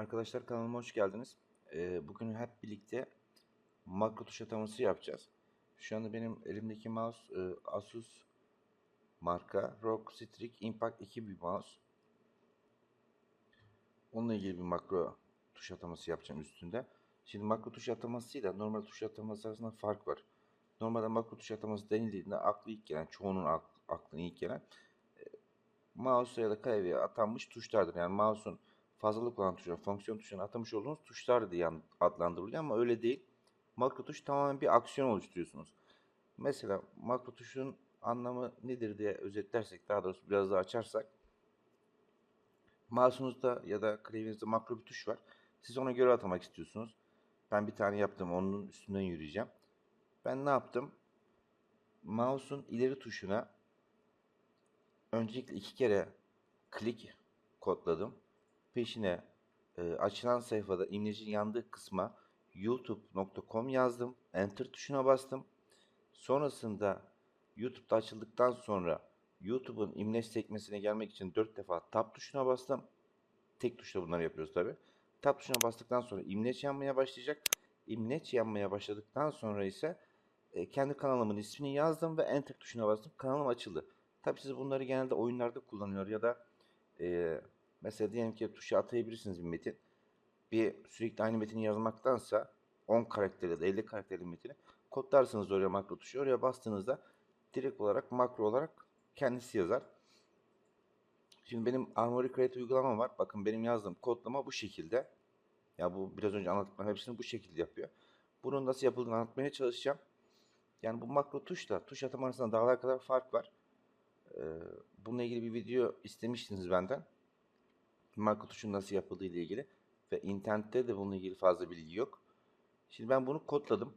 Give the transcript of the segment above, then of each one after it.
Arkadaşlar kanalıma hoş geldiniz. Ee, bugün hep birlikte makro tuş ataması yapacağız. Şu anda benim elimdeki mouse e, Asus marka ROG Strix Impact 2 bir mouse. Onunla ilgili bir makro tuş ataması yapacağım üstünde. Şimdi makro tuş atamasıyla normal tuş ataması arasında fark var. Normalde makro tuş ataması denildiğinde aklı ilk gelen, çoğunun ak- aklına ilk gelen e, mouse'a ya da klavyeye atanmış tuşlardır. Yani mouse'un fazlalık olan tuşuna, fonksiyon tuşuna atamış olduğunuz tuşlar diye adlandırılıyor ama öyle değil. Makro tuş tamamen bir aksiyon oluşturuyorsunuz. Mesela makro tuşun anlamı nedir diye özetlersek, daha doğrusu biraz daha açarsak, mouse'unuzda ya da klavyenizde makro bir tuş var. Siz ona göre atamak istiyorsunuz. Ben bir tane yaptım, onun üstünden yürüyeceğim. Ben ne yaptım? Mouse'un ileri tuşuna öncelikle iki kere klik kodladım. Peşine e, açılan sayfada imlecin yandığı kısma youtube.com yazdım. Enter tuşuna bastım. Sonrasında YouTube'da açıldıktan sonra YouTube'un imleç sekmesine gelmek için 4 defa tab tuşuna bastım. Tek tuşla bunları yapıyoruz tabi. Tab tuşuna bastıktan sonra imleç yanmaya başlayacak. İmleç yanmaya başladıktan sonra ise e, kendi kanalımın ismini yazdım ve enter tuşuna bastım. Kanalım açıldı. Tabi siz bunları genelde oyunlarda kullanıyor ya da e, mesela diyelim ki tuşa atayabilirsiniz bir metin. Bir sürekli aynı metini yazmaktansa 10 karakterli ya da 50 karakterli metini kodlarsınız oraya makro tuşu. Oraya bastığınızda direkt olarak makro olarak kendisi yazar. Şimdi benim Armory Create uygulamam var. Bakın benim yazdığım kodlama bu şekilde. Ya bu biraz önce anlattıklarım hepsini bu şekilde yapıyor. Bunun nasıl yapıldığını anlatmaya çalışacağım. Yani bu makro tuşla tuş atama arasında dağlar kadar fark var. Ee, bununla ilgili bir video istemiştiniz benden. Makro tuşun nasıl yapıldığı ile ilgili. Ve internette de bununla ilgili fazla bilgi yok. Şimdi ben bunu kodladım.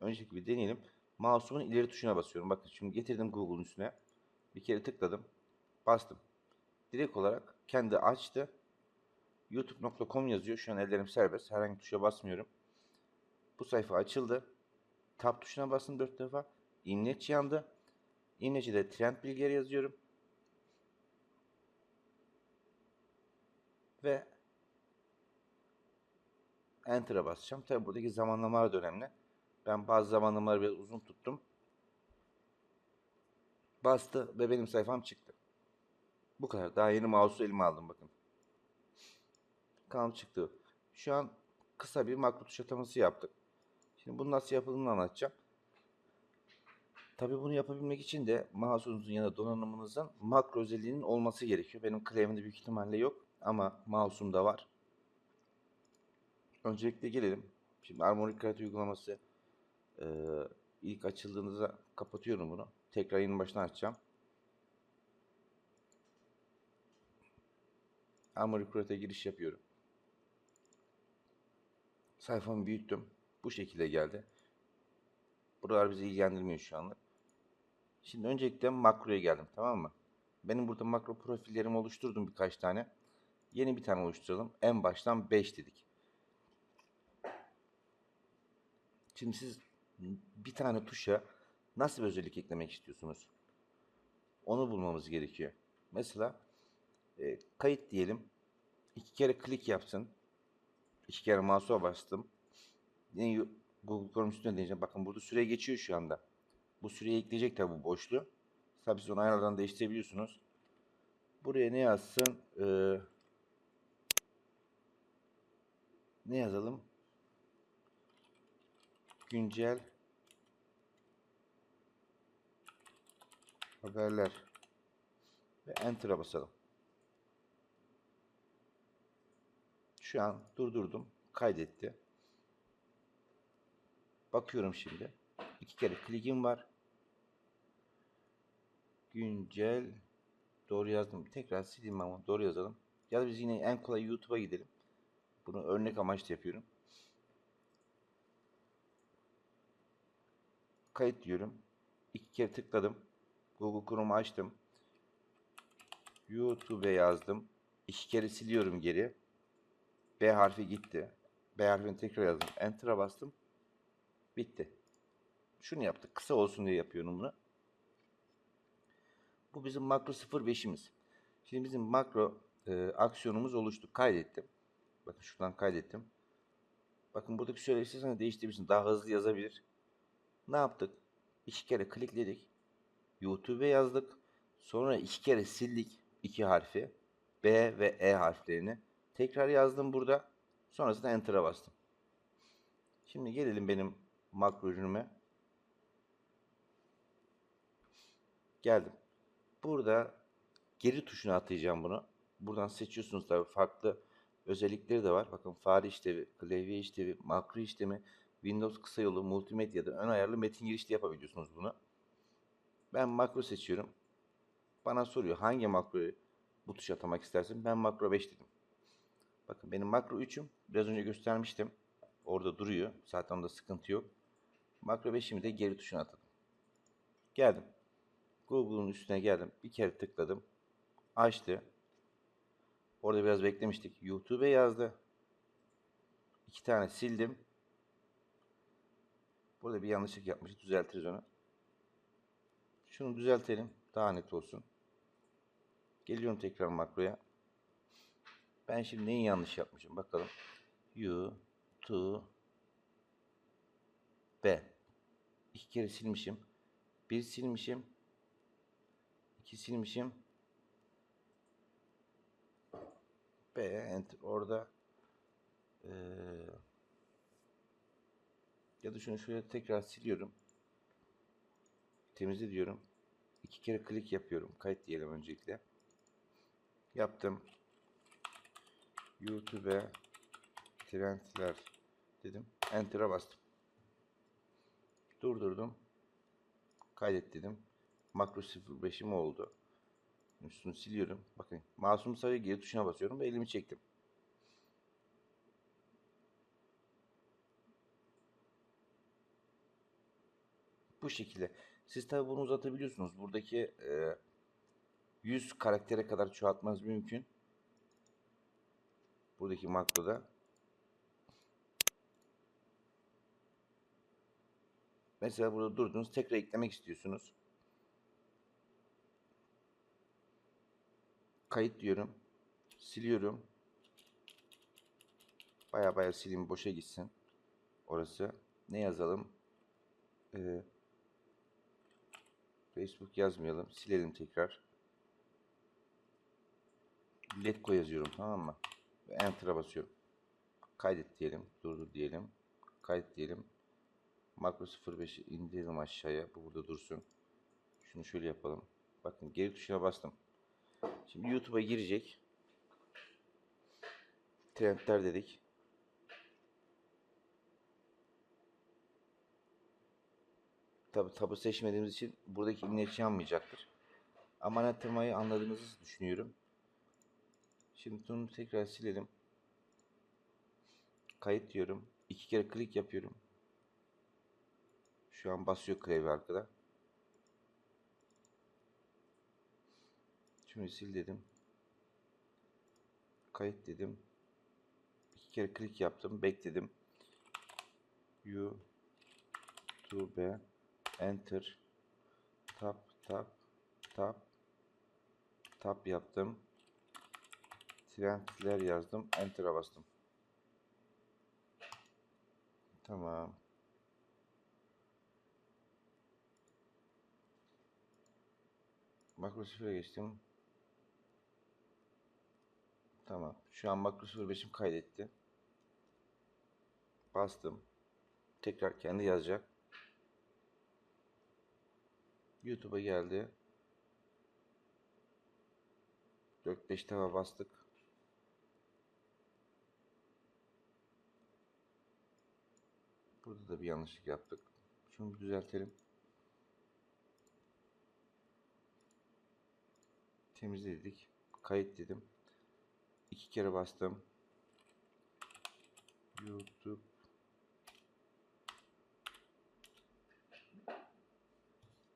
Önceki bir deneyelim. Mouse'umun ileri tuşuna basıyorum. Bakın şimdi getirdim Google'un üstüne. Bir kere tıkladım. Bastım. Direkt olarak kendi açtı. youtube.com yazıyor. Şu an ellerim serbest. Herhangi tuşa basmıyorum. Bu sayfa açıldı. Tab tuşuna bastım 4 defa. İmleç yandı. İmleci de trend bilgileri yazıyorum. Ve Enter'a basacağım. Tabi buradaki zamanlamalar da önemli. Ben bazı zamanlamaları biraz uzun tuttum. Bastı ve benim sayfam çıktı. Bu kadar. Daha yeni mouse'u elime aldım bakın. Kanal çıktı. Şu an kısa bir makro tuş ataması yaptık. Şimdi bunu nasıl yapıldığını anlatacağım. Tabi bunu yapabilmek için de mouse'unuzun ya da donanımınızın makro özelliğinin olması gerekiyor. Benim klavyemde büyük ihtimalle yok ama mouse'umda var. Öncelikle gelelim. Şimdi Armory Create uygulaması eee, ilk açıldığınızda kapatıyorum bunu. Tekrar yeni baştan açacağım. Armory Create'e giriş yapıyorum. Sayfamı büyüttüm. Bu şekilde geldi. Buralar bizi ilgilendirmiyor şu anlık. Şimdi öncelikle makroya geldim tamam mı? Benim burada makro profillerimi oluşturdum birkaç tane. Yeni bir tane oluşturalım. En baştan 5 dedik. Şimdi siz bir tane tuşa nasıl bir özellik eklemek istiyorsunuz? Onu bulmamız gerekiyor. Mesela e, kayıt diyelim. İki kere klik yapsın. İki kere mouse'a bastım. Yine Google Chrome üstüne deneyeceğim. Bakın burada süre geçiyor şu anda. Bu süreyi ekleyecek tabi bu boşluğu. Tabi siz onu ayarlardan değiştirebiliyorsunuz. Buraya ne yazsın? Ee, ne yazalım? Güncel haberler ve Enter'a basalım. Şu an durdurdum. Kaydetti. Bakıyorum şimdi. İki kere klikim var. Güncel doğru yazdım. Tekrar sileyim ama doğru yazalım. Ya da biz yine en kolay YouTube'a gidelim. Bunu örnek amaçlı yapıyorum. Kayıt diyorum. İki kere tıkladım. Google Chrome'u açtım. YouTube'e yazdım. İki kere siliyorum geri. B harfi gitti. B harfini tekrar yazdım. Enter'a bastım. Bitti. Şunu yaptık. Kısa olsun diye yapıyorum bunu. Bu bizim makro 05'imiz. Şimdi bizim makro e, aksiyonumuz oluştu. Kaydettim. Bakın şuradan kaydettim. Bakın buradaki şöyle isterseniz değiştirebilirsiniz. Daha hızlı yazabilir. Ne yaptık? İki kere klikledik. YouTube yazdık. Sonra iki kere sildik iki harfi. B ve E harflerini. Tekrar yazdım burada. Sonrasında Enter'a bastım. Şimdi gelelim benim makro ürünüme. Geldim. Burada geri tuşuna atayacağım bunu. Buradan seçiyorsunuz tabii farklı özellikleri de var. Bakın fare işlevi, klavye işlevi, makro işlemi, Windows kısa yolu, multimedyada ön ayarlı metin girişli yapabiliyorsunuz bunu. Ben makro seçiyorum. Bana soruyor hangi makroyu bu tuşa atamak istersin? Ben makro 5 dedim. Bakın benim makro 3'üm. Biraz önce göstermiştim. Orada duruyor. Zaten onda sıkıntı yok. Makro 5'imi de geri tuşuna atadım. Geldim. Google'un üstüne geldim. Bir kere tıkladım. Açtı. Orada biraz beklemiştik. YouTube'e yazdı. İki tane sildim. Burada bir yanlışlık yapmış. Düzeltiriz onu. Şunu düzeltelim. Daha net olsun. Geliyorum tekrar makroya. Ben şimdi neyi yanlış yapmışım? Bakalım. B. İki kere silmişim. Bir silmişim. İki silmişim. B, enter. Orada eee, ya da şunu şöyle tekrar siliyorum. Temizle diyorum. İki kere klik yapıyorum. Kayıt diyelim öncelikle. Yaptım. YouTube'e trendler dedim. Enter'a bastım. Durdurdum. Kaydet dedim. Makro 05'im oldu. Üstünü siliyorum. Bakın masum sayı geri tuşuna basıyorum ve elimi çektim. Bu şekilde. Siz tabi bunu uzatabiliyorsunuz. Buradaki e, 100 karaktere kadar çoğaltmanız mümkün. Buradaki makroda. Mesela burada durdunuz. Tekrar eklemek istiyorsunuz. Kayıt diyorum. Siliyorum. Baya baya sileyim. Boşa gitsin. Orası. Ne yazalım? Ee, Facebook yazmayalım. Silelim tekrar. Letgo yazıyorum tamam mı? Ve Enter'a basıyorum. Kaydet diyelim. Durdur diyelim. Kaydet diyelim. Makro 05'i indirelim aşağıya. Bu burada dursun. Şunu şöyle yapalım. Bakın geri tuşuna bastım. Şimdi YouTube'a girecek. Trendler dedik. Tabi tabu seçmediğimiz için buradaki imleç yanmayacaktır. Ama ana temayı anladığınızı düşünüyorum. Şimdi bunu tekrar silelim. Kayıt diyorum. İki kere klik yapıyorum. Şu an basıyor klavye arkada. Şimdi sil dedim. Kayıt dedim. İki kere klik yaptım. Bekledim. YouTube Enter Tab Tab Tab Tab yaptım. Trendler yazdım. Enter'a bastım. Tamam. Makro 0'a geçtim. Tamam. Şu an makro 05'im kaydetti. Bastım. Tekrar kendi yazacak. YouTube'a geldi. 4-5 defa bastık. Burada da bir yanlışlık yaptık. Şunu bir düzeltelim. Temizledik. Kayıt dedim. İki kere bastım. YouTube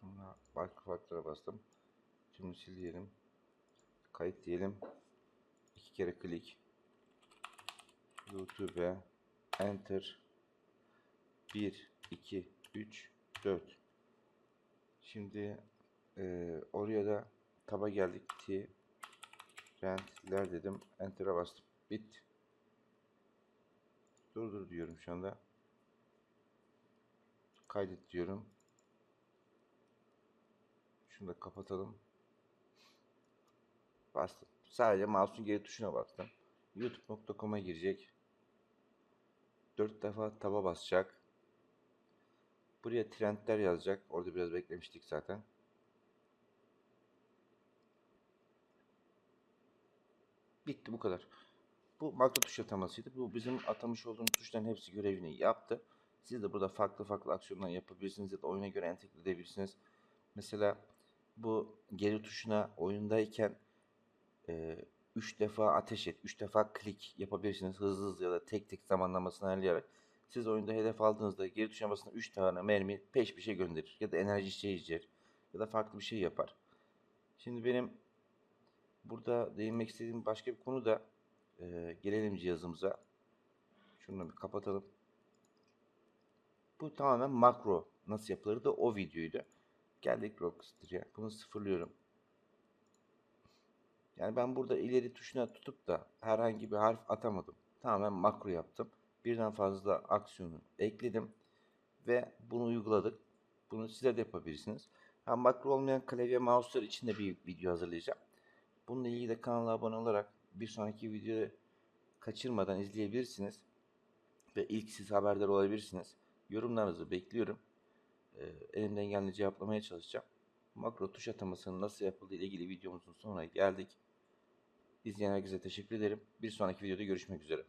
Sonra farklı farklılara bastım. Şimdi sil diyelim. Kayıt diyelim. İki kere klik. YouTube'e Enter 1, 2, 3, 4 Şimdi e, oraya da taba geldik. T Rentler dedim. Enter'a bastım. Bit. Durdur diyorum şu anda. Kaydet diyorum. Şunu da kapatalım. Bastım. Sadece mouse'un geri tuşuna bastım. youtube.com'a girecek. 4 defa taba basacak. Buraya trendler yazacak. Orada biraz beklemiştik zaten. Bitti bu kadar. Bu makro tuş atamasıydı. Bu bizim atamış olduğumuz tuşların hepsi görevini yaptı. Siz de burada farklı farklı aksiyonlar yapabilirsiniz ya da oyuna göre entegre edebilirsiniz. Mesela bu geri tuşuna oyundayken 3 defa ateş et, 3 defa klik yapabilirsiniz hızlı hızlı ya da tek tek zamanlamasını ayarlayarak. Siz oyunda hedef aldığınızda geri tuşuna basın 3 tane mermi peş peşe gönderir ya da enerji şişirir ya da farklı bir şey yapar. Şimdi benim burada değinmek istediğim başka bir konu da e, gelelim cihazımıza. Şunu bir kapatalım. Bu tamamen makro nasıl yapılır da o videoydu. Geldik Rockster'ya. Bunu sıfırlıyorum. Yani ben burada ileri tuşuna tutup da herhangi bir harf atamadım. Tamamen makro yaptım. Birden fazla aksiyonu ekledim ve bunu uyguladık. Bunu sizler de yapabilirsiniz. Ha, makro olmayan klavye mouse'lar için de bir video hazırlayacağım. Bununla ilgili de kanala abone olarak bir sonraki videoyu kaçırmadan izleyebilirsiniz. Ve ilk siz haberdar olabilirsiniz. Yorumlarınızı bekliyorum. Ee, elimden geldiğince cevaplamaya çalışacağım. Makro tuş atamasının nasıl yapıldığı ile ilgili videomuzun sonuna geldik. İzleyen herkese teşekkür ederim. Bir sonraki videoda görüşmek üzere.